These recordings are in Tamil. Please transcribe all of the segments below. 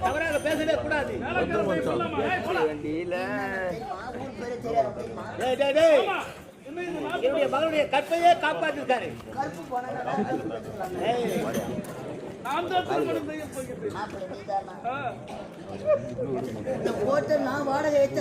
தவறாக பேசவே கூடாது என்னுடைய மகனுடைய கற்பையே காப்பாற்றிருக்காரு இந்த நான் வாடகை ஏற்று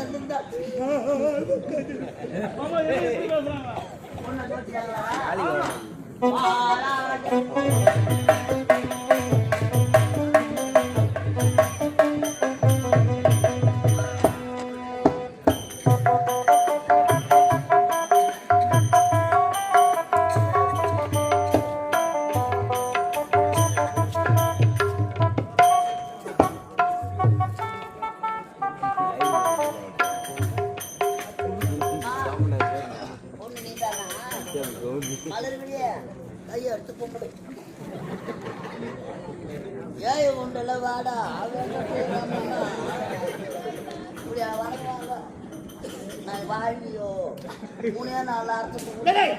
மூணே நாலு அறுத்து கும்பிடு. டேய்,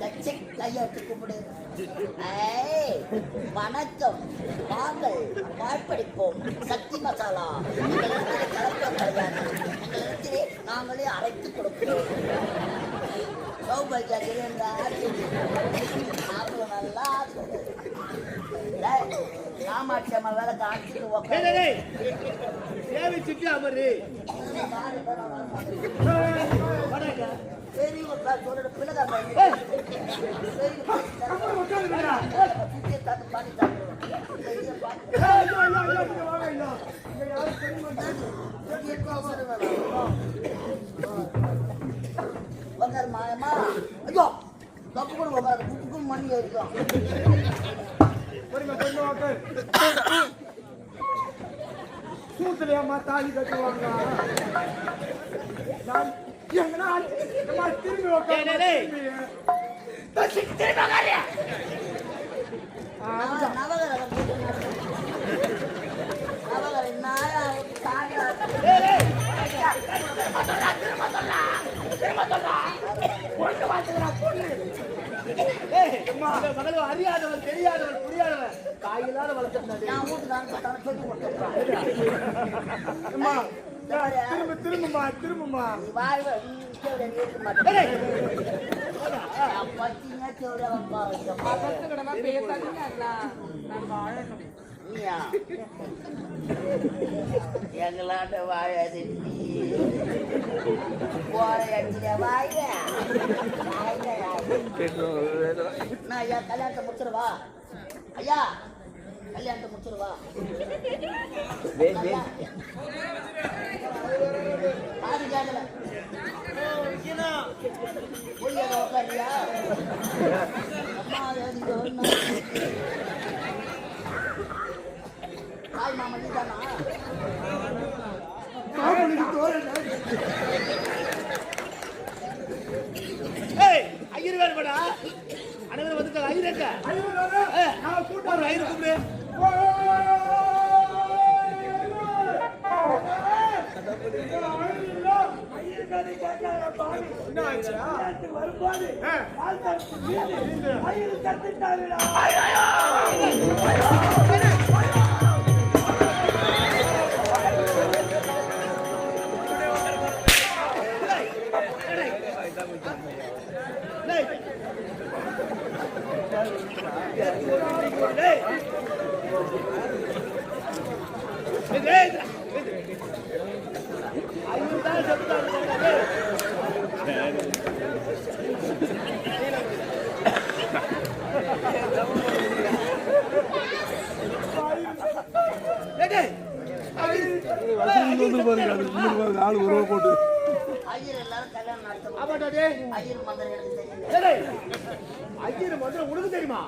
தச்சை கையை எடுத்து கும்பிடு வணக்கம். வாங்கள். வாழ்படிப்போம். சக்தி மசாலா. எங்களிடத்திலே கலப்படம் கிடையாது. நாங்களே அரைத்து கொடுக்கிறோம் என்றால் மாப்பிள்ளை நல்லா காமாட்சி அம்மா வேலை காமிச்சிட்டு டேய், உட்காந்து. சேவிச்சுட்டு அமரு. மாயமா ஐயோ தப்பு கூட உக்காரு குப்புக்கும் மணி இருக்கும் சூத்துலையாம்மா தாலி கட்டுவாங்க அறியாதவன் தெரியாதவன் புரியாதவன் தாயில்லாத வளர்த்துட்டாரு நான் வீட்டுக்கு அனுப்பிட்டான சொல்லி அம்மா திரும்ப திரும்பமா திரும்பமா எங்களாட்ட வாழ்வ வாழாது நான் ஐயா கல்யாணத்தை முடிச்சிருவா ஐயா கல்யாணத்தை முடிச்சிருவா ஐயா. கேட்கல தாய் மாமா நீதானா ஏய், ஐயர் அனைவரும் வந்துட்டாங்க, ஐயர் எங்க? ஏய், ஐயர் கூப்பிடு. என்ன ஆச்சா டேய். டேய். டேய், டேய். ஐயர் தான் செத்துட்டாரு, டேய். டேய், டேய். ஐயர் எல்லாரும் கல்யாணம் நடத்தணும் ஆமாடா, டேய். ஐயர் மந்திரம் எனக்கு தெரியும். ஐயர் மந்திரம் உனக்கு தெரியுமா?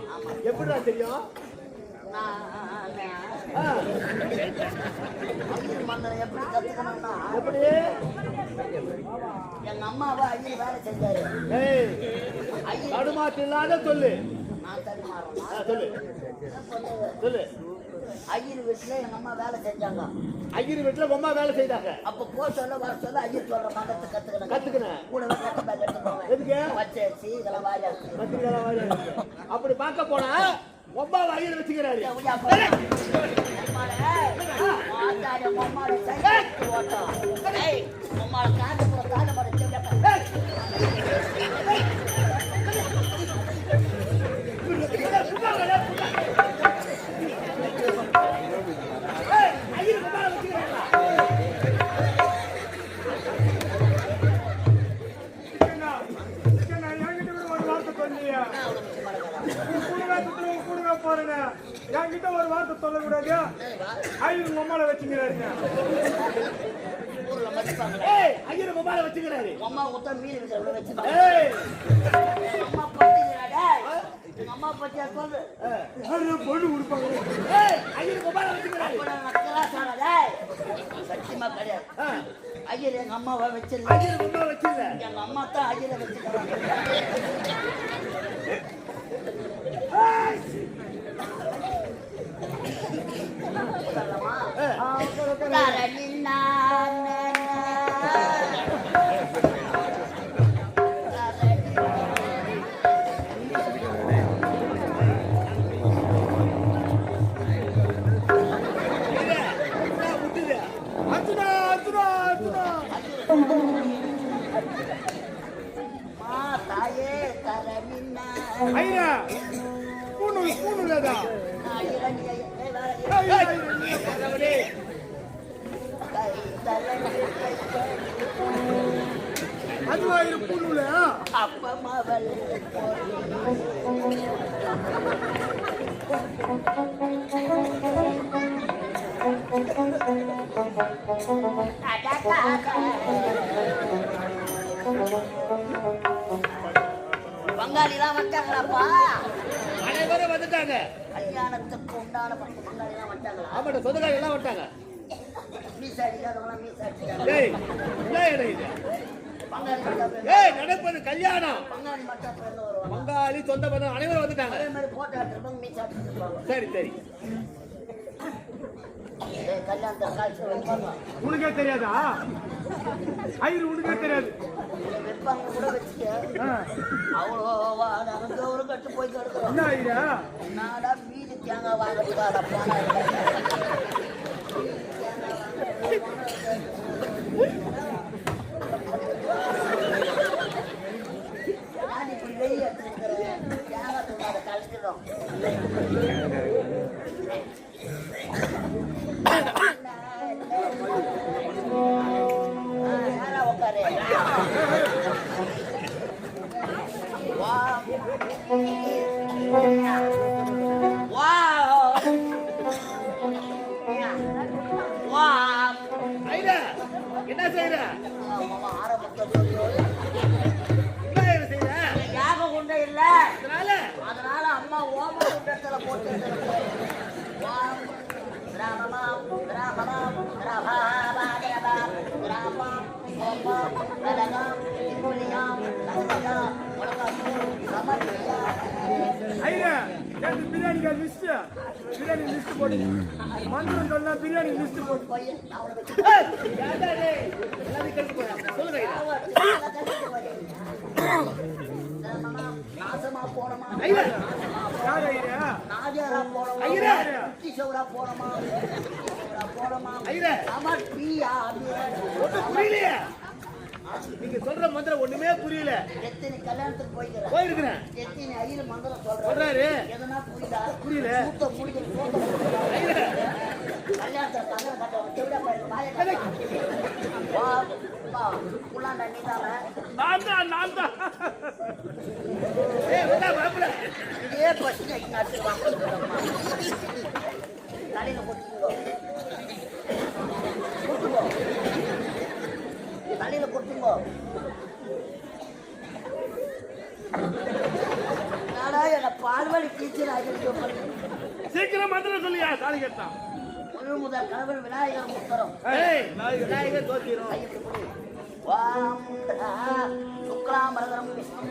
எப்படிடா தெரியும்? ஐயர் மந்திரம் எப்படி கத்துக்கணும்னா எப்படி? எங்க அம்மாவை ஐயர் வேலை செஞ்சாரு. ஏய் ஐயர். தடுமாற்றம் இல்லாத சொல்லு. நான் தடுமாறேன். ஆ, சொல்லு. சொல்லு. ஐயர் வீட்டுல எங்க அம்மா வேலை செஞ்சாங்க. ஐயர் வீட்டுல அம்மா வேலை செய்தாங்க. அப்ப போ சொல்ல வர சொல்ல ஐயர் சொல்ற மந்திரத்தை கத்துக்கணும் கத்துக்கினேன் கூட கட்ட பேக் எடுத்துக்கோங்க எதுக்கு? வச்சரிசி இதெல்லாம் வாயா பத்திரிக்கை அப்படி பார்க்க போனா ஒப்பாவை ஐயர் வச்சுக்கிறாரு. இந்த உய்யா போடா. அம்மாளே, மாத்தாடி சொன்னேன், டேய். சத்தியமா கிடையாது ஐயர் எங்க அம்மாவை வச்சிருந்தேன் எங்க அம்மா தான் ஐயரை ஐயா பூணு பூணு இல்லதா ஐயரடி, ஐய- ஏய், வேற ஐயர். பங்காளிலாம் வந்தாங்களாப்பா அனைவரும் வந்துட்டாங்க. கல்யாணத்துக்கு உண்டான பங்காளிலாம் வந்தாங்களா ஆமாட்ட சொந்தக்காரங்க எல்லாம் வந்துட்டாங்க நடப்பது கல்யாணம். பங்காளி சொந்த பந்தம் அனைவரும் வந்துட்டாங்க. சரி சரி. உனக்கே தெரியாதா? ஐயர் உனக்கே தெரியாது. வைப்பாங்க கூட வச்சுக்க. ஆ, அவ்வளோ நாங்கள் கௌரவம் கட்டு போய் கிடக்குறோம் என்ன ஐயா நாடா மீதி தேங்காய் போனா நான் இப்படி வெளியே எடுத்துருக்கிறேன். தேங்காய் பிரியாணிக்கு லிஸ்ட் பிரியாணி லிஸ்ட் போட்டு மந்திரம் சொன்னா பிரியாணி லிஸ்ட் போடு. போனமா கிஷோரா போனமா ஐயரே! அமர் பியா ஒண்ணும் புரியலையே. நீங்க சொல்ற மந்திரம் ஒண்ணுமே புரியல. எத்தனை கல்யாணத்துக்கு போய்க்கிறேன் போயிருக்கிறேன். எத்தனை ஐயர் மந்திரம் சொல்றேன் சொல்றாரு. எதனா புரியல. புரியல. மூத்த முடிக்கிற மூத்த கல்யாணத்துல கல்யாணம் கட்டவன் செவிடா பையன் வாயை கட்டலாம். வா வா உள்ளாண்ட நீதானே நான் தான் நான் தான். ஏய் வந்தா இதே பஸ் நடத்துவாங்க தலையில கொட்டுங்கோ கொட்டுங்கோ தலையில கொட்டுங்கோ நாடா என்ன பால்வழி டீச்சர் ஆகிட்டு சீக்கிரம் மந்திரம் சொல்லியா? தாலி கட்டான் முழு முதல் கணவன் விநாயகர் முத்தரம். ஏய் விநாயகர் தோத்திரும். சுக்லாமரதரம் விஷ்ணு.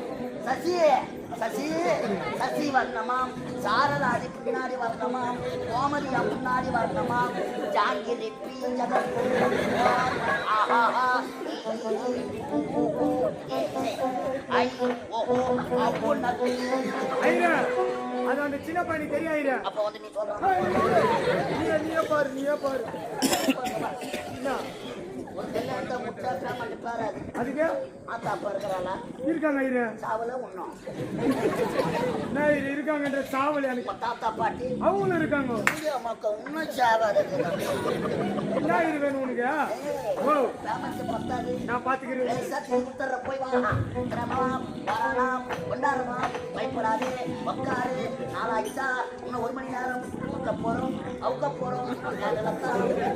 சசி சசி சசி வர்ணமாம். சாரதாதி பின்னாடி வர்ணமாம். கோமதி முன்னாடி வர்ணமாம். ஜாங்கிரி பி ஜகத் ஆஹா ஐ ஓஹோ அவுன்னது ஐயா அது அந்த சின்ன தெரியாயிரு அப்ப வந்து நீ சொல்ற. நீயே பாரு நீயே பாரு. என்ன அதுக்கு? இருக்காங்க இரு சாவல இரு இருக்காங்கன்ற சாவல் எனக்கு. தாத்தா பாட்டி. அவங்களும் இருக்காங்க. இன்னும் சாவாது. என்ன இரு வேணும் உனக்கு? ஓ. நான் பாத்துக்கிறேன். போய் கொண்டாடலாம். பயப்படாது. உட்காரு நாளாயிட்டா இன்னும் ஒரு மணி நேரம் அவுக்க போறோம். அவுக்க போறோம்.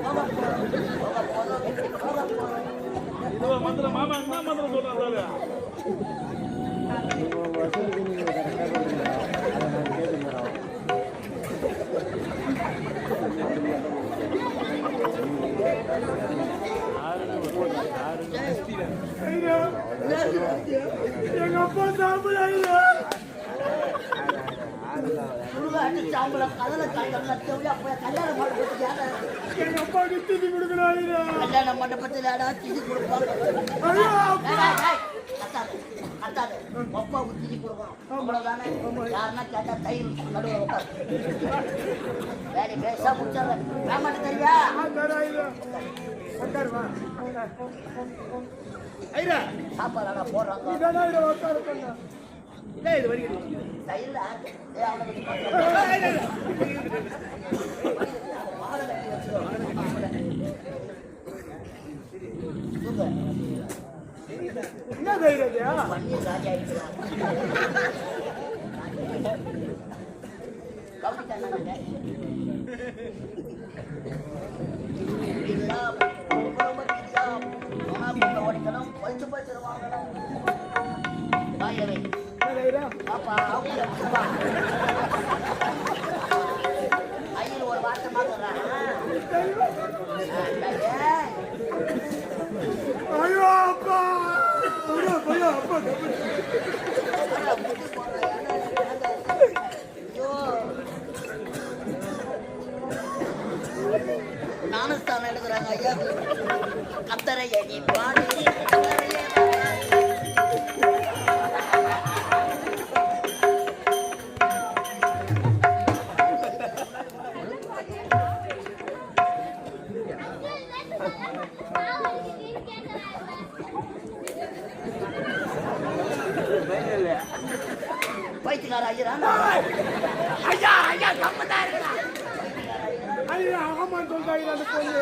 போக போறோம். போக போறோம். எங்க அப்பா சாப்பிட முருகா அடிச்சு அவங்கள கதல கல்யாணம் அப்ப கல்யாண மண்டபத்துக்கு யாரா எங்க அப்பாவுக்கு திதி கொடுக்கணும். கல்யாண மண்டபத்தில் யாரா திதி கொடுப்பாங்க கத்தாது. அப்பாவுக்கு திதி கொடுக்கணும். அவ்வளவுதானே? யாருன்னா கேட்டா தயிர் நடுவுல உட்காரு. வேலை பேசா சாப்பாடு போடுறாங்க. இதானே என்ன இது வரைக்கும் என்ன தைரியம் ஓடிக்கணும், பறிச்சு பறிச்சு வாங்கணும். வாயில வை. என்ன ஒரு வார்த்தை ஐயோ, அப்பா. ஐயோ, அப்பா, எழுதுறாங்க ஐயா கத்தரை அடி பாடு பைத்தியக்கார ஐயரா ஐயா ஐயா கம்மதா இருக்கா? ஐயா, ஆமான்னு சொல்றா ஐயா, அந்த பொண்ணு.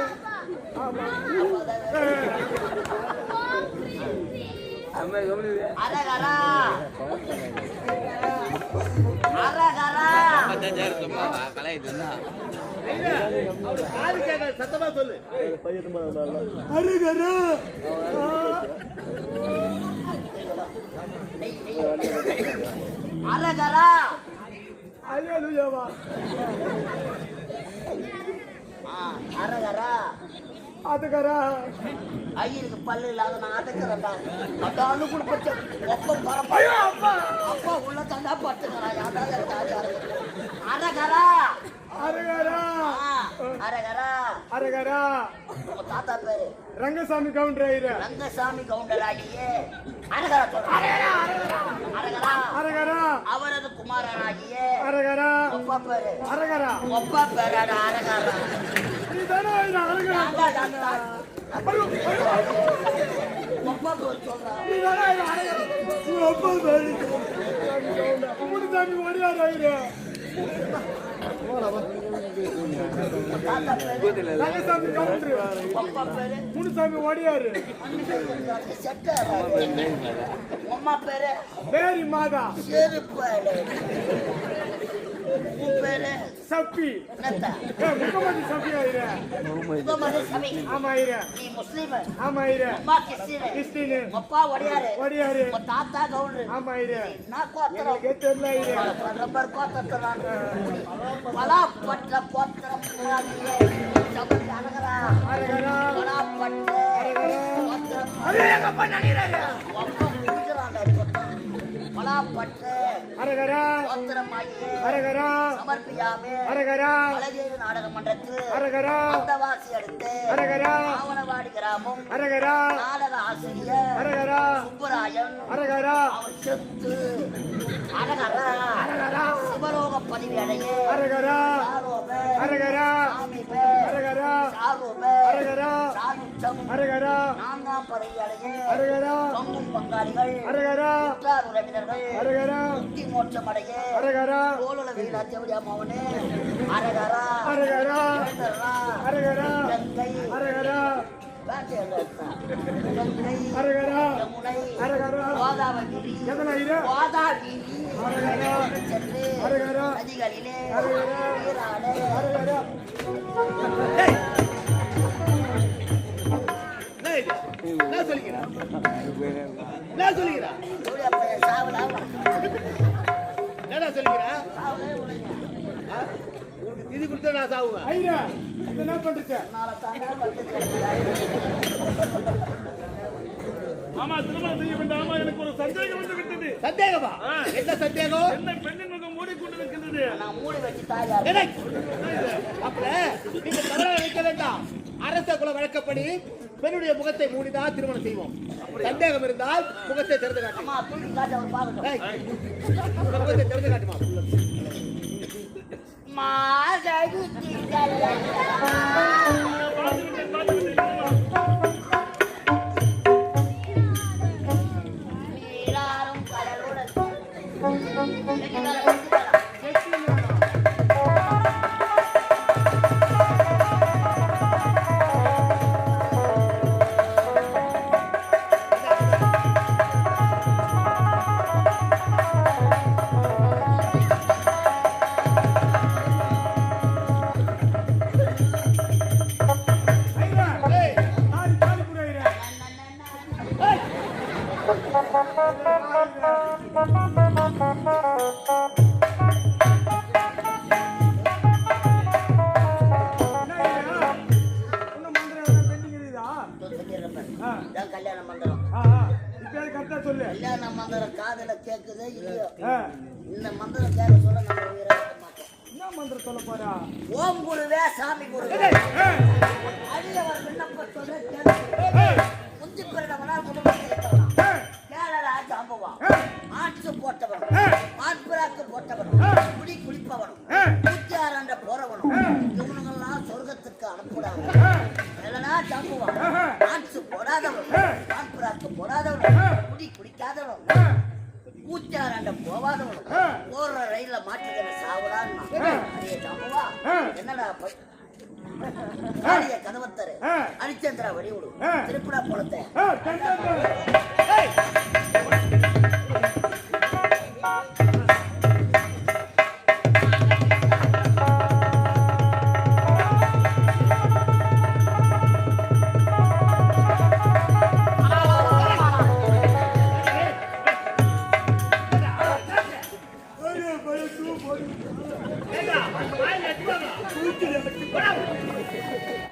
அரகரா. அரகரா. சத்தமா சொல்லு அருகரு. அரகரா அல்லேலூயாவா. அரகரா அதுக்கரா. ஐயருக்கு பல்லு இல்லாத நான் அதக்கிறேன்டா அதாலும் கூட பச்சை. ஒப்பம் பரப்பா. அப்பா. உள்ள தந்தா யாராவது இருக்காது அரகரா அருகரா. அரகரா அரகரா. தாத்தா பேரு ரங்கசாமி கவுண்டர் ஐயா. ரங்கசாமி கவுண்டர் ஆகிய அரகரா சொல்றேன். அரகரா அரகரா. அவரது குமாரனாகிய அரகரா. ஒப்பா பேரு அரகரா. ஒப்பா பேராடா அரகரா நீதானே அரகரா. ஒப்பா பேர் சொல்றான் நீதானே அரகரா. அப்பா பேரு. முனுசாமி ஓடியாரு ஐயா. முனுசாமி ஓடியாரு. பேரு? மாதா. சப்பி முகமது சப்பி ஐயா. முகமது சமி ஆமா ஐயா. நீ முஸ்லீம் ஆமா ஐயா. அம்மா கிறிஸ்டின் கிறிஸ்டினு. அப்பா ஒடியாரு ஓடியாரு. உன் தாத்தா கவுண்டரு ஆமா ஐயா. நான் கோத்திரம் எனக்கே தெரியல ஐயா. ரொம்ப கோத்திரம் பலாப்பற்ற கோத்திரம் புறாதியே சபரி அழகரா அரகரா. பலாப்பற்ற கோத்திரம் ஐயோ, எங்க அப்பா நினைக்கிறாரு. பலாப்பற்ற அரகரா. கோத்திரமாகிய அரகரா. சமர்ப்பியாமே அரகரா. அழகேறு நாடக மன்றத்தில் அரகரா. அந்தவாசி அடுத்து அரகரா. ஆவணவாடி கிராமம் அரகரா. நாடக ஆசிரியர் அரகரா. சுப்பராயன் அரகரா. அவர் செத்து அரகரா அரகரா. சிவலோக பதிவு அடைய அரகரா அரகரா அரகரா அரகரா அரகரா நான்காம் பதவி அடைய அரகரா பங்கும் பங்காளிகள் அரகரா உற்றார் உறவினர்கள் அரகரா முக்தி மோட்சம் அடைய அரகரா கோலுல அரகரா அரகரா அரகரா அரகரா அரகரா அரகரா கோதாவரி கோதாவரி சென்று நதிகளிலே இது? என்னடா உனக்கு திதி கொடுத்தா நான் சாவுவேன். ஐயா இது என்ன பண்றீங்க நாளை மாமா திருமணம் செய்ய வேண்டாமா ஆமா எனக்கு ஒரு சந்தேகம் வந்து சந்தேகமா? என்ன சந்தேகம்? என்ன பெண்ணின் முகம் மூடிக்கொண்டிருக்கிறது நான் மூடி வச்சு தாயார். அப்பல நீங்க வேண்டாம். அரச குல வழக்கப்படி பெண்ணுடைய முகத்தை மூடிதான் திருமணம் செய்வோம். சந்தேகம் இருந்தால் முகத்தை திறந்து காட்டுமா அம்மா தூக்கி காட்டு அவர் பார்க்கட்டும். முகத்தை திறந்து காட்டுமா? காதுல கேக்குதோ இல்லையோ. இந்த மந்திரம் கேட்க சொல்ல நம்ம உயிரை விட மாட்டோம் என்ன மந்திரம் சொல்ல போறா? ஓம் குருவே சாமி குருவே. அடியவர் விண்ணப்பத்தோடு கேள்வி முந்தி ஏற்றவனா ஏய், கேரளா ஜாம்பவா ஆட்சு போட்டவன் ஏய். மான்பிராக்கு போட்டவன் குடி குளிப்பவனும் ஏய், நூத்தியாரண்ட போறவனும் இவனுங்கெல்லாம் சொர்க்கத்துக்கு அனுப்புறாங்க ஏய், கேரளா ஜாம்பவா. ஆட்சு போடாதவன் ஏய். மான்பிராக்கு போடாதவன். குடி குடிக்காதவன் ஏய், நூத்தியாரண்ட போவாதவன். போற ரயில்ல மாட்டுக்கிற சாவலான்னு ஏய். என்னடா ஆடிய கதவத்தரு ஏய். ஹரிச்சந்திரா வடிவிடு. திருப்படா குளத்தை